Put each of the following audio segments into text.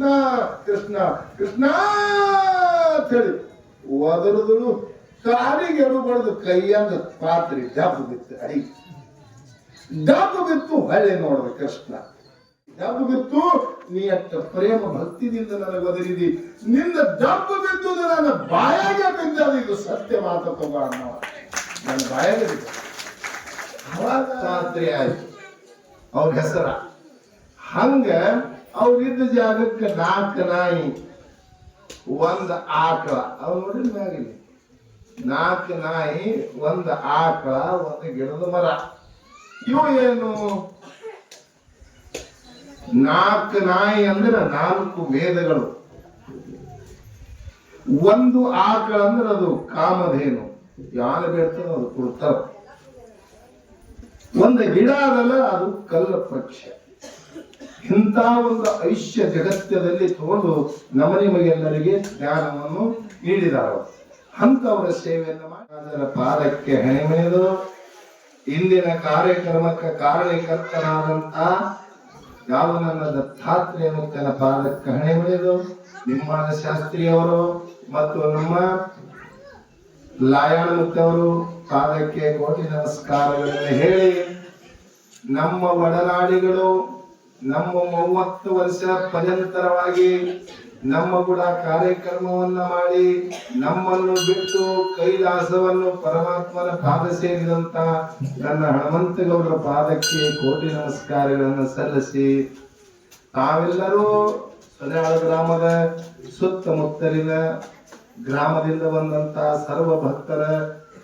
ಕೃಷ್ಣ ಕೃಷ್ಣ ಕೃಷ್ಣ ಅಂತ ಹೇಳಿ. ಒದರದಳು ಕಾಲಿಗೆ ಎಡು ಬಡ್ದು ಕೈಯಂಗ ಪಾತ್ರೆ ಡಬ್ಬು ಬಿತ್ತು ಅಡಿ. ಡಬ್ಬು ಬಿತ್ತು ಹಳೆ ನೋಡ್ದ ಕೃಷ್ಣ. ಡಬ್ಬು ಬಿತ್ತು ನೀ ಅಷ್ಟ ಪ್ರೇಮ ಭಕ್ತಿದಿಂದ ನನಗೆ ಒದರಿದಿ. ನಿನ್ನ ಡಬ್ಬು ಬಿತ್ತು ನನ್ನ ಬಾಯಾಗೆ ಬಿದ್ದದ ಇದು ಸತ್ಯ ಮಾತು ತಗೋ ಅನ್ನೋ ನನ್ನ ಬಾಯಾಗೆ ಬಿದ್ದ. ಅವಾಗ ರಾತ್ರಿ ಆಯ್ತು. ಅವ್ರ ಹೆಸರ. ಹಂಗ ಅವ್ರಿದ್ದ ಜಾಗಕ್ಕೆ ನಾಲ್ಕು ನಾಯಿ, ಒಂದು ಆಕಳ. ಅವ್ರು ನೋಡಿ ನಾಲ್ಕು ನಾಯಿ, ಒಂದು ಆಕಳ, ಒಂದು ಗಿಡದ ಮರ. ಇವು ಏನು? ನಾಲ್ಕು ನಾಯಿ ಅಂದ್ರೆ ನಾಲ್ಕು ವೇದಗಳು. ಒಂದು ಆಕಳ ಅಂದ್ರೆ ಅದು ಕಾಮಧೇನು. ಯಾರು ಬೇಡ್ತಾರೋ ಅದು ಕೊಡ್ತಾರ. ಒಂದು ಗಿಡ ಅದಲ್ಲ, ಅದು ಕಲ್ಲ ಪಕ್ಷ ಇಂಥ ಒಂದು ಐಶ್ಯ ಜಗತ್ತದಲ್ಲಿ ತಗೊಂಡು ನಮ್ಮ ನಿಮಗೆಲ್ಲರಿಗೆ ಜ್ಞಾನವನ್ನು ನೀಡಿದಾರ ಅಂತವರ ಸೇವೆಯನ್ನು ಮಾಡಿ. ಪಾದಕ್ಕೆ ಹಣಿಮೆಯದು ಇಂದಿನ ಕಾರ್ಯಕ್ರಮಕ್ಕೆ ಕಾರಣೀಕರ್ತನಾದಂತ ಯಾವ ನನ್ನ ದತ್ತಾತ್ರೇಯ ಮುಕ್ತನ ಪಾದಕ್ಕೆ ಹಣೆ ನಿಮ್ಮ ಶಾಸ್ತ್ರಿಯವರು ಮತ್ತು ನಮ್ಮ ಲಾಯಣ ಮುತ್ತವರು ಪಾದಕ್ಕೆ ಕೋಟಿ ನಮಸ್ಕಾರಗಳನ್ನು ಹೇಳಿ ನಮ್ಮ ಒಡನಾಡಿಗಳು ನಮ್ಮ ಮೂವತ್ತು ವರ್ಷ ಪರ್ಯಂತರವಾಗಿ ನಮ್ಮ ಕೂಡ ಕಾರ್ಯಕ್ರಮವನ್ನ ಮಾಡಿ ನಮ್ಮನ್ನು ಬಿಟ್ಟು ಕೈಲಾಸವನ್ನು ಪರಮಾತ್ಮನ ಪಾದ ಸೇರಿದಂತ ನನ್ನ ಹನುಮಂತಗೌಡರ ಪಾದಕ್ಕೆ ಕೋಟಿ ನಮಸ್ಕಾರಗಳನ್ನು ಸಲ್ಲಿಸಿ ತಾವೆಲ್ಲರೂ ಸದಾಳ ಗ್ರಾಮದ ಸುತ್ತಮುತ್ತಲಿನ ಗ್ರಾಮದಿಂದ ಬಂದಂತ ಸರ್ವ ಭಕ್ತರ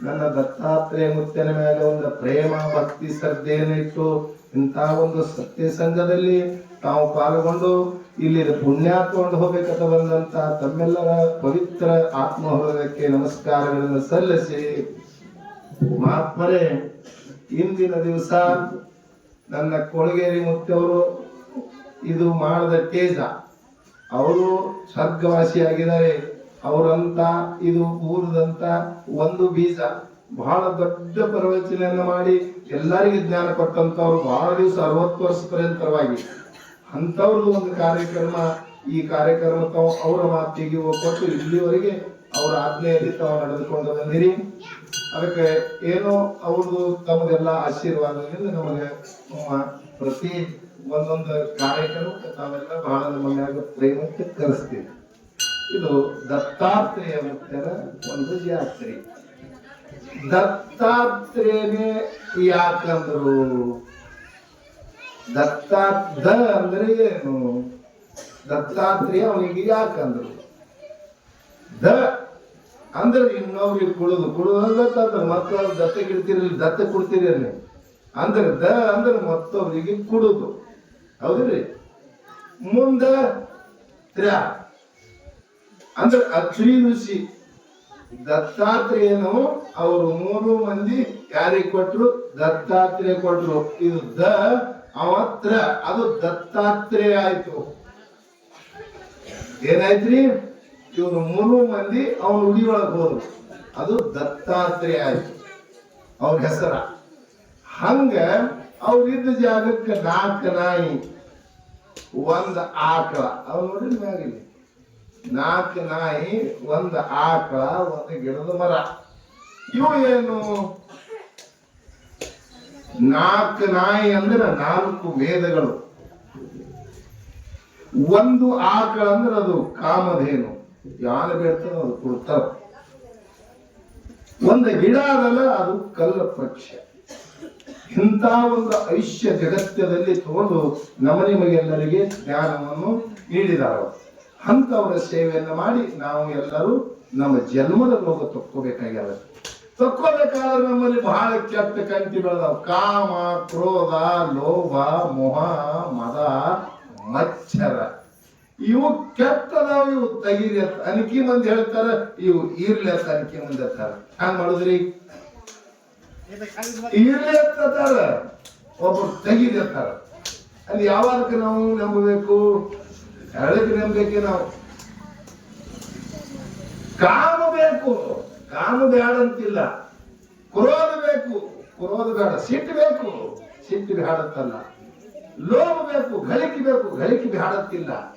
ನನ್ನ ದತ್ತಾತ್ರೇಯ ಮುತ್ತನ ಮೇಲೆ ಒಂದು ಪ್ರೇಮ ಭಕ್ತಿ ಶ್ರದ್ಧೆಯನ್ನು ಇಟ್ಟು ಇಂಥ ಒಂದು ಸತ್ಯ ಸಂಘದಲ್ಲಿ ತಾವು ಪಾಲ್ಗೊಂಡು ಇಲ್ಲಿ ಪುಣ್ಯ ತಗೊಂಡು ಹೋಗ್ಬೇಕಂತ ಬಂದಂತ ತಮ್ಮೆಲ್ಲರ ಪವಿತ್ರ ಆತ್ಮಹೃದಯಕ್ಕೆ ನಮಸ್ಕಾರಗಳನ್ನು ಸಲ್ಲಿಸಿ ಮಹಾತ್ಮರೇ ಇಂದಿನ ದಿವಸ ನನ್ನ ಕೊಳಗೇರಿ ಮುತ್ತವರು ಇದು ಮಾಡದ ತೇಜ. ಅವರು ಸ್ವರ್ಗವಾಸಿಯಾಗಿದ್ದಾರೆ. ಅವರಂತ ಇದು ಊರದಂತ ಒಂದು ಬೀಜ. ಬಹಳ ದೊಡ್ಡ ಪ್ರವಚನೆಯನ್ನ ಮಾಡಿ ಎಲ್ಲರಿಗೂ ಜ್ಞಾನ ಕೊಟ್ಟಂತವ್ರು ಬಹಳ ದಿವಸ ಅರವತ್ತು ವರ್ಷ ಪರ್ಯಂತರವಾಗಿ ಅಂಥವ್ರದ್ದು ಒಂದು ಕಾರ್ಯಕ್ರಮ, ಈ ಕಾರ್ಯಕ್ರಮ ತಾವು ಅವರ ಮಾತಿಗೆ ಕೊಟ್ಟು ಇಲ್ಲಿವರೆಗೆ ಅವರ ಆಜ್ಞೆಯಲ್ಲಿ ತಾವು ನಡೆದುಕೊಂಡು ಬಂದಿರಿ. ಅದಕ್ಕೆ ಏನೋ ಅವ್ರದ್ದು ತಮ್ಮದೆಲ್ಲ ಆಶೀರ್ವಾದದಿಂದ ನಮಗೆ ಪ್ರತಿ ಒಂದೊಂದು ಕಾರ್ಯಕ್ರಮಕ್ಕೆ ತಾವೆಲ್ಲ ಬಹಳ ನಮ್ಮ ಪ್ರೇಮಕ್ಕೆ ಕರೆಸ್ತೀವಿ. ಇದು ದತ್ತಾತ್ರೇಯ ಮುಖ್ಯರ ಒಂದು ಜಾತ್ರೆ. ದತ್ತಾತ್ರೇಯನೇ ಯಾಕಂದ್ರು? ದತ್ತಾದ ಅಂದ್ರೆ ಏನು? ದತ್ತಾತ್ರೇಯ ಅವನಿಗೆ ಯಾಕಂದ್ರು? ದ ಅಂದ್ರೆ ಇನ್ನೊಬ್ರಿಗೆ ಕುಡಿದು, ಕುಡುದು ಅಂದ್ರೆ ಮಕ್ಕಳು ದತ್ತ ಇಡ್ತೀರಿ ದತ್ತ ಕೊಡ್ತಿರಲಿ ಅಂದ್ರೆ ದ ಅಂದ್ರೆ ಮತ್ತೊಬ್ಬರಿಗೆ ಕುಡುದು. ಹೌದ್ರಿ? ಮುಂದ ತ್ರ ಅಂದ್ರೆ ಅತ್ರಿ ಋಷಿ. ದತ್ತಾತ್ರೇಯನು ಅವರು ಮೂರು ಮಂದಿ ಯಾರಿಗೆ ಕೊಟ್ರು? ದತ್ತಾತ್ರೇಯ ಕೊಟ್ರು. ಇದು ದ, ಅವತ್ರ. ಅದು ದತ್ತಾತ್ರೇಯ ಆಯ್ತು. ಏನಾಯ್ತ್ರಿ? ಇವರು ಮೂರು ಮಂದಿ ಅವನು ಉಡಿಯೊಳಗೆ ಹೋದ್ರು. ಅದು ದತ್ತಾತ್ರೇಯ ಆಯ್ತು. ಅವ್ರ ಹೆಸರ. ಹಂಗ ಅವ್ರಿದ್ದ ಜಾಗಕ್ಕೆ ನಾಲ್ಕು ನಾಯಿ. ಒಂದ್ ಆಕಳ. ಅವ್ರು ನೋಡ್ರಿ ಮ್ಯಾಗಿಲ್ಲಿ. ನಾಲ್ಕು ನಾಯಿ, ಒಂದು ಆಕಳ, ಒಂದು ಗಿಡದ ಮರ. ಇವು ಏನು? ನಾಲ್ಕು ನಾಯಿ ಅಂದ್ರೆ ನಾಲ್ಕು ವೇದಗಳು. ಒಂದು ಆಕಳ ಅಂದ್ರೆ ಅದು ಕಾಮಧೇನು. ಯಾರು ಬೇಡ್ತಾರೋ ಅದು ಕೊಡ್ತಾರ. ಒಂದು ಗಿಡ ಅದಲ್ಲ, ಅದು ಕಲ್ಲ ಪಕ್ಷ. ಇಂಥ ಒಂದು ಐಶ್ಯ ಜಗತ್ಯದಲ್ಲಿ ತಗೊಂಡು ನಮ್ಮ ನಿಮಗೆಲ್ಲರಿಗೆ ಜ್ಞಾನವನ್ನು ನೀಡಿದಾರ ಅಂತವರ ಸೇವೆಯನ್ನು ಮಾಡಿ ನಾವು ಎಲ್ಲರೂ ನಮ್ಮ ಜನ್ಮದ ರೋಗ ತಕ್ಕೋಬೇಕಾಗ್ಯದ ತಕ್ಕೋಬೇಕಾದ್ರೆ ನಮ್ಮಲ್ಲಿ ಬಹಳ ಕೆಟ್ಟ ಕಂತಿ ಬೆಳೆದವು. ಕಾಮ, ಕ್ರೋಧ, ಲೋಭ, ಮೋಹ, ಮದ, ಮಚ್ಚರ. ಇವು ಕೆಟ್ಟದಾವ, ಇವು ತಗಿರಿ ಅಂತ ಅನ್ಕಿ ಮಂದಿ ಹೇಳ್ತಾರ, ಇವು ಇರ್ಲಿ ಅಂತ ಅನ್ಕಿ ಮಂದಿ ಹೇಳ್ತಾರ. ಹಂಗ ಮಾಡುದ್ರಿ? ಇರ್ಲಿ ಅಂತಾರ ಒಬ್ರು ತಗಿರಿ ಅಂತಾರ. ಅಲ್ಲಿ ಯಾವಾಗ ನಾವು ನಂಬಬೇಕು? ಎಳಕ್ ನಂಬಬೇಕೆ ನಾವು. ಕಾಮ ಬೇಕು. ಕಾಮ ಬೇಡ ಅಂತಿಲ್ಲ ಕ್ರೋಧ ಬೇಕು. ಕ್ರೋಧ ಬೇಡ. ಸಿಟ್ಟು ಬೇಕು. ಸಿಟ್ಟು ಬೇಡತ್ತಲ್ಲ ಲೋಭ ಬೇಕು. ಗಳಿಕೆ ಬೇಕು. ಗಳಿಕೆ ಬೇಡತ್ತಿಲ್ಲ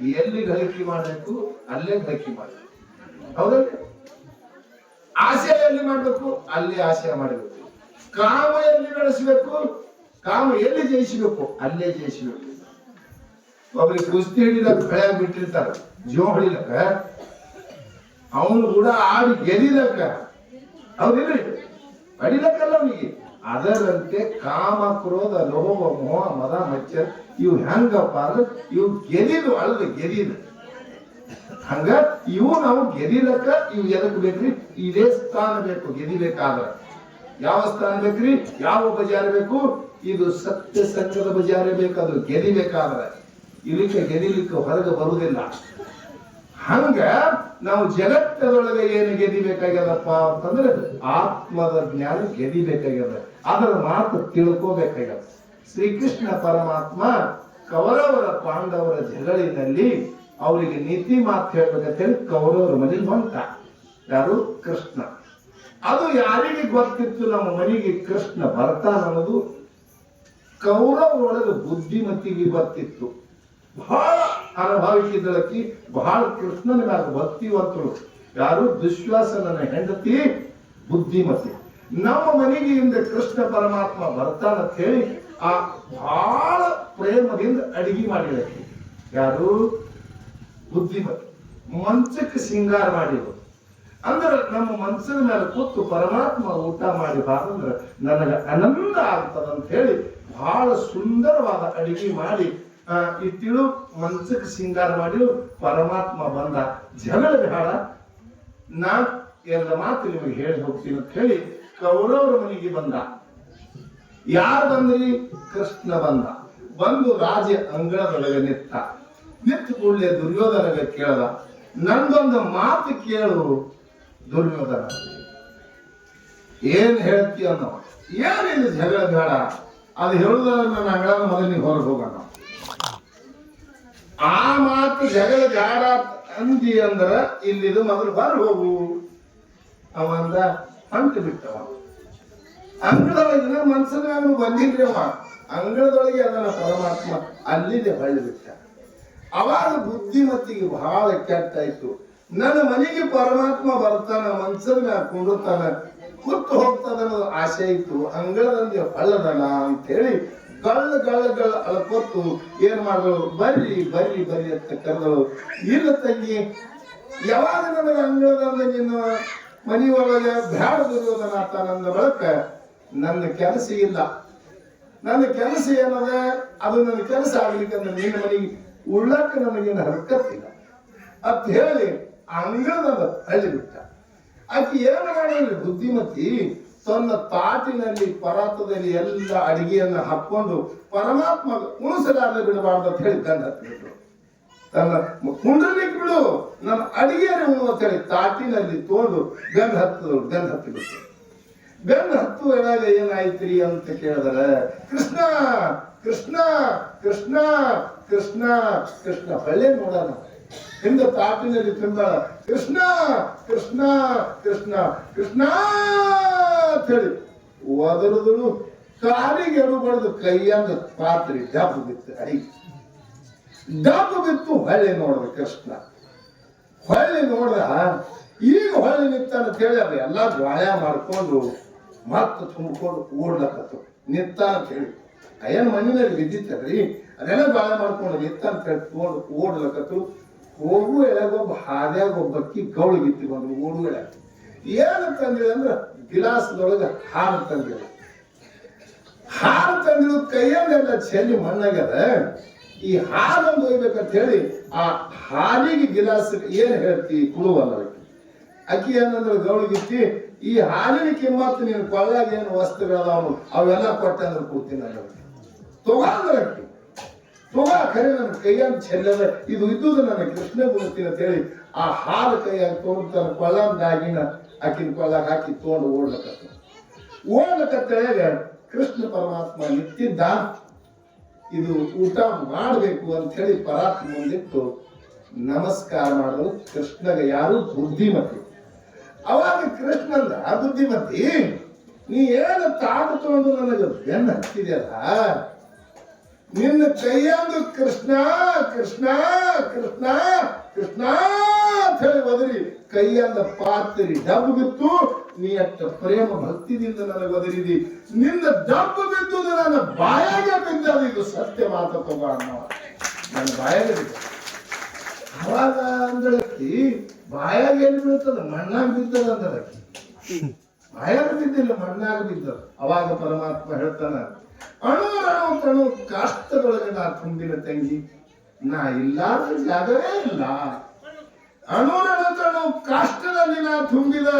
ಎಲ್ಲಿ ಗಳಿಕೆ ಮಾಡಬೇಕು? ಅಲ್ಲೇ ಗಳಿಕೆ ಮಾಡಬೇಕು. ಹೌದಲ್ಲ ಆಸೆ ಎಲ್ಲಿ ಮಾಡಬೇಕು. ಅಲ್ಲೇ ಆಸೆ ಮಾಡಬೇಕು ಕಾಮ ಎಲ್ಲಿ ಬೆಳೆಸಬೇಕು. ಕಾಮ ಎಲ್ಲಿ ಜಯಿಸಬೇಕು? ಅಲ್ಲೇ ಜಯಿಸಬೇಕು. ಒಬ್ರಿಗೆ ಕುಸ್ತಿ ಹಿಡಿಲಕ್ಕ ಭಯ ಬಿಟ್ಟಿರ್ತಾರ. ಜೀವ ಹೊಡಿಲಕ್ಕ. ಅವನು ಕೂಡ ಆಡಿ ಗೆದಿಲಕ್ಕ ಹೌದಿಲ್ರಿ? ಅಡಿಲಕ್ಕಲ್ಲ ಅವನಿಗೆ. ಅದರಂತೆ ಕಾಮ, ಕ್ರೋಧ, ಲೋಭ, ಮೋಹ, ಮದ, ಮಚ್ಚ, ಇವು ಹೆಂಗಪ್ಪ ಅಂದ್ರೆ ಇವು ಗೆದಿದು ಅಳದ ಗೆದಿದ ಹಂಗ ಇವು ನಾವು ಗೆದಿಲಕ್ಕ ಇವು ಎದಕ್ ಬೇಕ್ರಿ? ಇದೇ ಸ್ಥಾನ ಬೇಕು, ಗೆದಿಬೇಕಾದ್ರ. ಯಾವ ಸ್ಥಾನ ಬೇಕ್ರಿ? ಯಾವ ಬಜಾರ ಬೇಕು? ಇದು ಸತ್ಯ ಸಂಘದ ಬಜಾರ ಬೇಕಾದ್ರೂ ಗೆದಿಬೇಕಾದ್ರೆ. ಇದಕ್ಕೆ ಗೆದಿಲಿಕ್ಕೆ ಹೊರಗೆ ಬರುವುದಿಲ್ಲ. ಹಂಗ ನಾವು ಜಗತ್ತದೊಳಗೆ ಏನು ಗೆದಿಬೇಕಾಗ್ಯದಪ್ಪ ಅಂತಂದ್ರೆ ಆತ್ಮದ ಜ್ಞಾನ ಗೆದಿಬೇಕಾಗ್ಯದ. ಅದರ ಮಾತು ತಿಳ್ಕೋಬೇಕಾಗ್ಯದ. ಶ್ರೀಕೃಷ್ಣ ಪರಮಾತ್ಮ ಕೌರವರ ಪಾಂಡವರ ಜಗಳಿನಲ್ಲಿ ಅವರಿಗೆ ನೀತಿ ಮಾತು ಹೇಳ್ಬೇಕಂತೇಳಿ ಕೌರವರ ಮನೆಗೆ ಹೊಂಟ ಯಾರು? ಕೃಷ್ಣ. ಅದು ಯಾರಿಗೆ ಗೊತ್ತಿತ್ತು ನಮ್ಮ ಮನೆಗೆ ಕೃಷ್ಣ ಬರ್ತಾನ ಅನ್ನೋದು ಕೌರವರೊಳಗೆ ಬುದ್ಧಿಮತಿಗೆ ಗೊತ್ತಿತ್ತು. ಬಹಳ ಅನುಭವಿಸಿದಳಕ್ಕಿ ಬಹಳ ಕೃಷ್ಣನ ಮ್ಯಾಗ ಭಕ್ತಿವಂತರು. ಯಾರು? ದುಶ್ವಾಸನ ಹೆಂಡತಿ, ಬುದ್ಧಿಮತಿ. ನಮ್ಮ ಮನೆಗೆ ಹಿಂದೆ ಕೃಷ್ಣ ಪರಮಾತ್ಮ ಬರ್ತಾನ ಹೇಳಿ ಆ ಬಹಳ ಪ್ರೇಮದಿಂದ ಅಡಿಗೆ ಮಾಡಿದಕ್ಕೆ. ಯಾರು? ಬುದ್ಧಿಮತಿ. ಮಂಚಕ್ಕೆ ಸಿಂಗಾರ ಮಾಡಿದ್ರು. ಅಂದ್ರೆ ನಮ್ಮ ಮನಸ್ಸಿನ ಮೇಲೆ ಕೂತು ಪರಮಾತ್ಮ ಊಟ ಮಾಡಿ ಬಾರಂದ್ರೆ ನನಗೆ ಆನಂದ ಆಗ್ತದಂತ ಹೇಳಿ ಬಹಳ ಸುಂದರವಾದ ಅಡಿಗೆ ಮಾಡಿ ತಿಳು ಮನ್ಸಕ್ಕೆ ಸಿಂಗಾರ ಮಾಡಿ ಪರಮಾತ್ಮ ಬಂದ ಜಗಳ ಬೇಡ. ನಾ ಎಲ್ಲ ಮಾತು ನಿಮಗೆ ಹೇಳಿ ಹೋಗ್ತೀನಿ ಅಂತ ಹೇಳಿ ಕೌರವರ ಮನೆಗೆ ಬಂದ. ಯಾರು ಬಂದ್ರಿ? ಕೃಷ್ಣ ಬಂದ. ಬಂದು ರಾಜ ಅಂಗಳದೊಳಗೆ ನಿತ್ತ ನಿತ್ತು ಕೂಡಲೇ ದುರ್ಯೋಧನಗೆ ಕೇಳದ, ನಂದೊಂದು ಮಾತು ಕೇಳು ದುರ್ಯೋಧನ. ಏನ್ ಹೇಳ್ತೀಯ ಅನ್ನೋ, ಏನಿಲ್ಲ ಜಗಳ ಬೇಡ. ಅದು ಹೇಳುದಾದ್ರೆ ನನ್ನ ಅಂಗಳದ ಮೊದಲಿಗೆ ಹೊರಗೆ ಹೋಗೋಣ. ಆ ಮಾತು ಜಗಳ ಜಾರ ಅಂದಿ ಅಂದ್ರ ಇಲ್ಲಿದು ಮೊದಲು ಬರ್ ಹೋಗು. ಅವಂದ ಅಂಟು ಬಿಟ್ಟವ. ಅಂಗಳದೊಳಗಿನ ಮನ್ಸನ ಬಂದಿಲ್ರಿ ಅವ. ಅಂಗಳದೊಳಗೆ ಅದನ್ನ ಪರಮಾತ್ಮ ಅಲ್ಲಿದೆ ಹೊಳ್ಳಿ ಬಿಟ್ಟ. ಅವಾಗ ಬುದ್ಧಿಮತಿಗೆ ಬಹಳ ಕೆಟ್ಟಾಯ್ತು ನನ್ನ ಮನೆಗೆ ಪರಮಾತ್ಮ ಬರ್ತಾನ ಮನ್ಸನ್ನ ಕುಂಡುತ್ತಾನ ಕುತ್ತು ಹೋಗ್ತದ ಆಸೆ ಇತ್ತು. ಅಂಗಳದಲ್ಲಿ ಹೊಳ್ಳದನ ಅಂತ ಹೇಳಿ ಗಳ್ಳ ಗಳ್ಳ ಗಳ್ಳ ಅಳ್ಕೊತ್ತು ಏನ್ ಮಾಡಿದಳು? ಬರ್ರಿ ಬರ್ರಿ ಬರ್ರಿ ಅಂತ ಕರೆದಳು. ಇಲ್ಲ ತಂಗಿ, ಯಾವಾಗ ನನಗೆ ನೀನು ನಿನ್ನ ಒಳಗೆ ಬ್ಯಾಡ ದುರ್ಯೋಧನ ನನ್ನ ಬಳಕ, ನನ್ನ ಕೆಲಸ ಇಲ್ಲ. ನನ್ನ ಕೆಲಸ ಏನದ? ಅದು ನನ್ನ ಕೆಲಸ ಆಗ್ಲಿಕ್ಕೆ ನಿನ್ನ ಮನೆಗೆ ಉಳ್ಳಕ್ಕ ನನಗೇನು ಹರಕತ್ತಿಲ್ಲ ಅಂತ ಹೇಳಿ ಅಂಗಳದ ಹಳ್ಳಿ ಬಿಟ್ಟ. ಆಕೆ ಏನು ಮಾಡಿ ಬುದ್ಧಿಮತಿ ತನ್ನ ತಾಟಿನಲ್ಲಿ ಪರಾತದಲ್ಲಿ ಎಲ್ಲ ಅಡಿಗೆಯನ್ನು ಹಾಕೊಂಡು ಪರಮಾತ್ಮ ಉಣಿಸಲಾರದೆ ಬಿಡಬಾರ್ದು ಅಂತ ಹೇಳಿ ಗಂಡ ಹತ್ಬಿಟ್ರು ತನ್ನ ಕುಂಡ್ರಲಿಕ್ಕೆ ಬಿಡು, ನನ್ನ ಅಡಿಗೆಯನ್ನು ಉಣ್ಣು ಅಂತ ಹೇಳಿ ತಾಟಿನಲ್ಲಿ ತೋಡು ಗಂಡ ಹತ್ತದವ್ರು ಗಂಡ ಹತ್ತಿಬಿಟ್ರು. ಗಂಡ ಹತ್ತುವಾಗ ಏನಾಯ್ತ್ರಿ ಅಂತ ಕೇಳಿದ್ರೆ, ಕೃಷ್ಣ ಕೃಷ್ಣ ಕೃಷ್ಣ ಕೃಷ್ಣ ಕೃಷ್ಣ ಹೊಳ್ಳೆ ನೋಡೋಣ. ಹಿಂದೆ ತಾಟಿನಲ್ಲಿ ತುಂಬ ಕೃಷ್ಣ ಕೃಷ್ಣ ಕೃಷ್ಣ ಕೃಷ್ಣ. ಅಂತ ಹೇಳಿ ಒದರದಳು. ಕಾಲಿಗೆ ಎಡು ಬಡ್ದು ಕೈಯಂಗ ಪಾತ್ರಿ ಡಬ್ ಬಿತ್ತು ಅಡಿ ಡಬ್ ಬಿತ್ತು, ಹೊಳ್ಳಿ ನೋಡ್ದ ಕೃಷ್ಣ. ಹೊಳ್ಳಿ ನೋಡ್ದ, ಈಗ ಹೊಳ್ಳಿ ಅಂತ ಹೇಳಿ ಅದು ಎಲ್ಲ ಗಾಯ ಮಾಡ್ಕೊಂಡು ಮತ್ತೆ ತುಂಬಿಕೊಂಡು ಓಡ್ಲಕತ್ತು ನಿಂತ ಅಂತ ಹೇಳಿ. ಏನು ಮಣ್ಣಿನಲ್ಲಿ ಬಿದ್ದಿತ್ತಲ್ರಿ ಅದೆಲ್ಲ ಗಾಯ ಮಾಡ್ಕೊಂಡು ನಿಂತ ಅಂತ ಹೇಳಿ ತಗೊಂಡು ಓಡ್ಲಕತ್ತು ಹೋಗು ಎಳೆಗೊಬ್ಬ ಹಾದ್ಯಾಗ ಒಬ್ಬಕ್ಕಿ ಗೌಳಿಗಿತ್ತಿ ಬಂದು ಓಡು ಎಳೆ ಏನಂತಂದ್ರೆ ಅಂದ್ರೆ ಗಿಲಾಸದೊಳಗೆ ಹಾಲು ತಂದಿಲ್ಲ ಹಾಲು ತಂದಿರೋ ಕೈಯಲ್ಲೆಲ್ಲ ಚೆಲ್ಲಿ ಮಣ್ಣಾಗ್ಯದ. ಈ ಹಾಲೊಂದು ಒಯ್ಬೇಕಂತ ಹೇಳಿ ಆ ಹಾಲಿಗೆ ಗಿಲಾಸ್ ಏನ್ ಹೇಳ್ತಿ ಕುಳುವಲ್ಲ. ಅಕ್ಕಿ ಏನಂದ್ರೆ ಗೌಳಿಗಿತ್ತಿ, ಈ ಹಾಲಿನ ಕಿಮ್ಮತ್ತು ನೀನು ಕೊಳ್ಳಾಗ ಏನು ವಸ್ತುಗಳದಾವನು ಅವೆಲ್ಲ ಕೊಟ್ಟಂದ್ರೆ ಕೂತೀನಿ ನಾನು ತಗೊಂಡ್ರೆ ಅಕ್ಕಿ. ತಗೋ ಖರೆ ನನ್ನ ಕೈಯನ್ನು ಚೆಲ್ಲದ, ಇದು ಇದ್ದುದು ನನ್ನ ಕೃಷ್ಣ ಗುರುತಿ ಅಂತ ಹೇಳಿ ಆ ಹಾಲು ಕೈಯಾಗಿ ತೊಗೊಂಡು ತನ್ನ ಕೊಳ್ಳಂದಾಗಿನ ಆಕಿನ ಕೊಳ್ಳಾಗ ಹಾಕಿ ತೊಗೊಂಡು ಓಡ್ಲಕತ್ತ. ಓಡ್ಲಕತ್ತಾಗ ಕೃಷ್ಣ ಪರಮಾತ್ಮ ನಿಂತಿದ್ದ. ಇದು ಊಟ ಮಾಡಬೇಕು ಅಂತ ಹೇಳಿ ಪರಾತ್ ಮುಂದಿಟ್ಟು ನಮಸ್ಕಾರ ಮಾಡಲು ಕೃಷ್ಣಗ ಯಾರು ಬುದ್ಧಿಮತಿ. ಅವಾಗ ಕೃಷ್ಣಂದ ಬುದ್ಧಿಮತಿ, ನೀ ಏನು ತಾಡು ತಗೊಂಡು ನನಗೆ ಬೆನ್ನ ಹತ್ತಿದೆಯಲ್ಲ ನಿನ್ನ ಕೈಯಂದು ಕೃಷ್ಣ ಕೃಷ್ಣ ಕೃಷ್ಣ ಕೃಷ್ಣ. ಅಂತ ಹೇಳಿ ಒದರಿ ಕೈಯಂದ ಪಾತ್ರಿ ಡಬ್ಬು ಬಿತ್ತು ನೀ ಅಷ್ಟ ಪ್ರೇಮ ಭಕ್ತಿದಿಂದ ನನಗೆ ಒದರಿದಿ. ನಿನ್ನ ಡಬ್ಬು ಬಿದ್ದು ನನ್ನ ಬಾಯಾಗೆ ಬಿದ್ದದು ಇದು ಸತ್ಯ ಮಾತು ತಗೋ ಅನ್ನೋ ನನ್ನ ಬಾಯಾಗ ಬಿದ್ದ. ಅವಾಗ ಅಂದಳಕ್ಕಿ, ಬಾಯಾಗ ಎಲ್ಲಿ ಬೀಳ್ತದ? ಮಣ್ಣಾಗ ಬಿದ್ದದ ಅಂದಳಕ್ಕಿ. ಬಾಯಾಗ ಬಿದ್ದಿಲ್ಲ, ಮಣ್ಣಾಗ ಬಿದ್ದದ. ಅವಾಗ ಪರಮಾತ್ಮ ಹೇಳ್ತಾನ, ಅಣು ಅಣು, ತಣು, ಕಾಷ್ಟದೊಳಗೆ ನಾ ತುಂಬಿನ ತಂಗಿ. ನಾ ಇಲ್ಲಾದ ಜಾಗವೇ ಇಲ್ಲ. ಅಣು ಅಣು ತಣು ಕಾಷ್ಟದಲ್ಲಿ ನಾ ತುಂಬಿದ,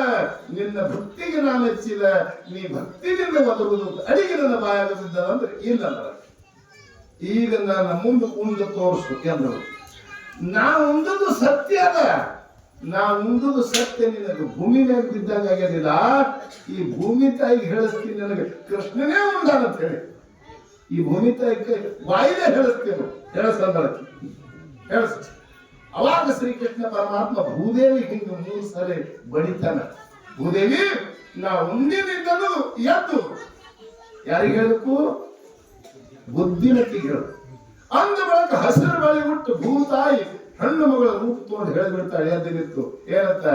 ನಿನ್ನ ಭಕ್ತಿಗೆ ನಾ ಮೆಚ್ಚಿದ ನೀ ಭಕ್ತಿಯಿಂದ ಒದಗುವುದು ಅಡಿಗೆ ನನ್ನ ಬಾಯಾಗುತ್ತಿದ್ದ ಅಂದ್ರೆ ಇಲ್ಲ. ಈಗ ನನ್ನ ಮುಂದೆ ಉಂದು ತೋರಿಸು ಎಂದರು ನಾ ಉಂದದು ಸತ್ಯ ಅದ. ನಾ ಉಂದದು ಸತ್ಯ ನಿನಗೆ ಭೂಮಿ ಮೇಲೆ ಬಿದ್ದಂಗೆ ಆಗ್ಯದಿಲ್ಲ. ಈ ಭೂಮಿ ತಾಯಿಗೆ ಹೇಳಿಸ್ತೀನಿ ನನಗೆ ಕೃಷ್ಣನೇ ಉಂಡಾನ ಅಂತ ಹೇಳಿ. ಈ ಭೂಮಿ ತಾಯಿ ಕೈ ಬಾಯಿಲೆ ಹೇಳಿಸ್ತೀನಿ ಹೇಳಸ್ ಅವಾಗ ಶ್ರೀಕೃಷ್ಣ ಪರಮಾತ್ಮ ಭೂದೇವಿ ಹಿಂಗ ಮೂರು ಸರಿ ಬಡಿತಾನ. ಭೂದೇವಿ, ನಾ ಉಂದಿನಿದ್ದನು ಎದ್ದು ಯಾರಿಗೆ ಹೇಳಬೇಕು? ಬುದ್ಧಿಮತಿ ಹೇಳು. ಅಂದ ಬಳಕ ಹಸಿರು ಬಳಿ ಹುಟ್ಟು ಭೂತಾಯಿ ಹೆಣ್ಣು ಮಗಳ ರೂಪ ತೋರಿ ಹೇಳಿಬಿಡ್ತಾಳೆ ಎದ್ದಿನಿತ್ತು ನಿಂತು. ಏನಂತ?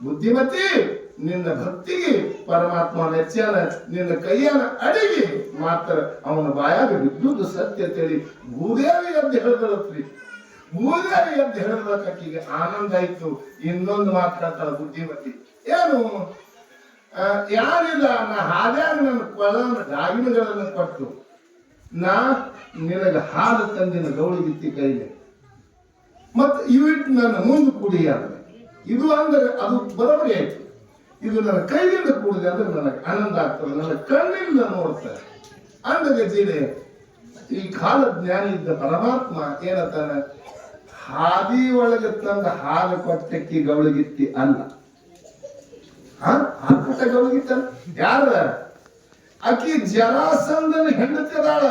ಬುದ್ಧಿಮತಿ, ನಿನ್ನ ಭಕ್ತಿಗೆ ಪರಮಾತ್ಮ ಮೆಚ್ಚಾನ ನಿನ್ನ ಕೈಯನ್ನ ಅಡಿಗೆ ಮಾತ್ರ ಅವನ ಬಾಯಾಗ ಬಿದ್ದುದು ಸತ್ಯ ತಿಳಿ ಭೂದೇವಿ ಎದ್ದು ಹೇಳಿದ್ರತ್ರಿ ಭೂದೇವಿ ಅಂತ ಹೇಳಿದ್ರಕೀಗ ಆನಂದ ಆಯ್ತು. ಇನ್ನೊಂದು ಮಾತಾಡ್ತಾಳ ಬುದ್ಧಿಮತಿ ಏನು? ಯಾರಿಲ್ಲ? ನಾ ಹಾದ್ಯಾಗ ನನ್ನ ಕೊಳನ ಗಾಗಿನಗಳನ್ನು ಕೊಟ್ಟು ನಾ ನಿನಗೆ ಹಾಲು ತಂದಿನ ಗೌಳಿ ಬಿತ್ತಿ ಕೈಗೆ. ಮತ್ತು ಇವಿಟ್ಟು ನನ್ನ ಮುಂದೆ ಕುಡಿ ಅಂದ್ರೆ ಇದು ಅಂದ್ರೆ ಅದು ಬರೋಬರಿ ಆಯ್ತು. ಇದು ನನ್ನ ಕೈಯಿಂದ ಕೂಡಿದೆ ಅಂದ್ರೆ ನನಗೆ ಆನಂದ ಆಗ್ತದೆ. ನನ್ನ ಕಣ್ಣಿಂದ ನೋಡ್ತಾರೆ ಅಂದಾಗ ಜೀಡೆ ಈ ಕಾಲ ಜ್ಞಾನಿ ಇದ್ದ ಪರಮಾತ್ಮ ಏನಂತಾನೆ? ಹಾದಿ ಒಳಗೆ ತಂದ ಹಾಲು ಕೊಟ್ಟಕ್ಕಿ ಗೌಳಗಿತ್ತಿ ಅಲ್ಲ ಹಾ? ಗೌಳಗಿತ್ತ ಯಾರ? ಅಕ್ಕಿ ಜರಾಸಂದನ ಹೆಂಡತಿ ನನಗೆ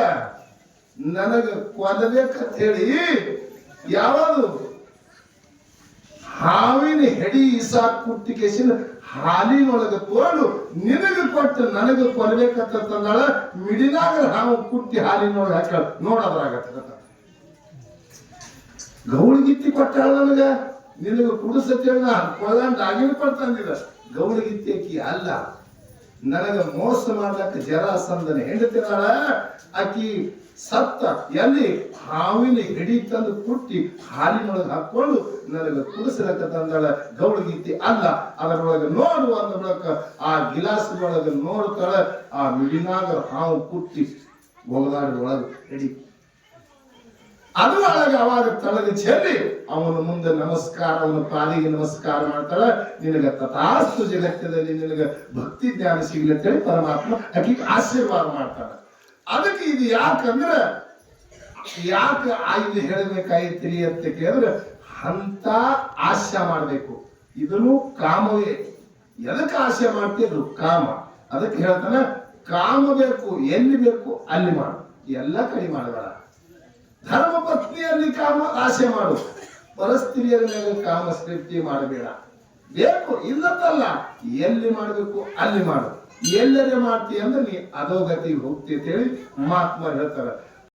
ನನಗ ಹೇಳಿ ಯಾವುದು? ಹಾವಿನ ಹೆಡಿ ಇಸಾಕ್ ಕುಟ್ಟಿಕೇಸಿನ ಹಾಲಿನೊಳಗ ತೋಡು ನಿನಗ ಕೊಟ್ಟು ನನಗ ಕೊಲ್ಲಬೇಕಂತ ತಂದಾಳ, ಮಿಡಿನಾಗ ಹಾವು ಕುಟ್ಟಿ ಹಾಲಿನೊಳಗೆ ಹಾಕ ನೋಡೋದ್ರಾಗತ್ತ ಗೌಳಿಗಿತ್ತಿ ಕೊಟ್ಟಾಳ ನನಗ? ನಿನಗ ಕುಡಿಸತ್ತೇಳ ಕೊಳ್ಳಂಡ ಆಗಿನ ಕೊಡ್ತಂದಿಲ್ಲ ಗೌಳಿಗಿತ್ತಿ ಅಲ್ಲ. ನನಗ ಮೋಸ ಮಾಡ್ಲಕ್ಕ ಜರಾಸಂದನ ಹೆಂಡತಿನಾಳ ಆಕಿ ಸತ್ತ ಎಲ್ಲಿ? ಹಾವಿನ ಹಿಡಿ ತಂದು ಕುಟ್ಟಿ ಹಾಲಿನೊಳಗೆ ಹಾಕೊಂಡು ನನಗೆ ಕುಡಿಸಲಕ್ಕ ತಂದಾಳ. ಗೌಳಗೀತಿ ಅಲ್ಲ. ಅದರೊಳಗೆ ನೋಡು ಅಂದ ಬಳಿಕ ಆ ಗಿಲಾಸಿನೊಳಗೆ ನೋಡ್ತಾಳ. ಆ ಮಿಡಿನಾಗ ಹಾವು ಕುಟ್ಟಿ ಒಳಗೆ ಹಿಡಿ ಅದು ಒಳಗೆ ಅವಾಗ ತಳಗೆ ಚೆಲ್ಲಿ ಅವನ ಮುಂದೆ ನಮಸ್ಕಾರ ಅವನ ಪಾಲಿಗೆ ನಮಸ್ಕಾರ ಮಾಡ್ತಾಳೆ. ನಿನಗೆ ತಥಾಸ್ತು ಜಗತ್ತಿನಲ್ಲಿ ನಿನಗೆ ಭಕ್ತಿ ಜ್ಞಾನ ಅಂತ ಅಂತೇಳಿ ಪರಮಾತ್ಮ ಆಕೆಗೆ ಆಶೀರ್ವಾದ ಮಾಡ್ತಾಳೆ ಅದಕ್ಕೆ ಇದು ಯಾಕಂದ್ರೆ, ಯಾಕೆ ಆಯ್ದು ಇದು ಅಂತ ಕೇಳಿದ್ರೆ ಅಂತ ಆಶಯ ಮಾಡಬೇಕು. ಇದನ್ನು ಕಾಮವೇ. ಎದಕ್ಕೆ ಆಶೆ ಮಾಡ್ತಿದ್ರು ಕಾಮ. ಅದಕ್ಕೆ ಹೇಳ್ತಾನೆ, ಕಾಮ ಬೇಕು, ಎಲ್ಲಿ ಬೇಕು ಅಲ್ಲಿ ಮಾಡು. ಎಲ್ಲ ಕಡೆ ಮಾಡಬೇಡ ಧರ್ಮ ಪತ್ನಿಯಲ್ಲಿ ಕಾಮ ಆಸೆ ಮಾಡು. ಪರಸ್ತ್ರೀಯರ ಮೇಲೆ ಕಾಮ ಸೃಷ್ಟಿ ಮಾಡಬೇಡ. ಬೇಕು ಇಲ್ಲದಲ್ಲ ಎಲ್ಲಿ ಮಾಡಬೇಕು, ಅಲ್ಲಿ ಮಾಡು. ಎಲ್ಲರೇ ಮಾಡ್ತೀಯ ಅಂದ್ರೆ ನೀ ಅಧೋಗತಿಗೆ ಹೋಗ್ತಿ ಅಂತ ಹೇಳಿ ಮಹಾತ್ಮ ಹೇಳ್ತಾರ.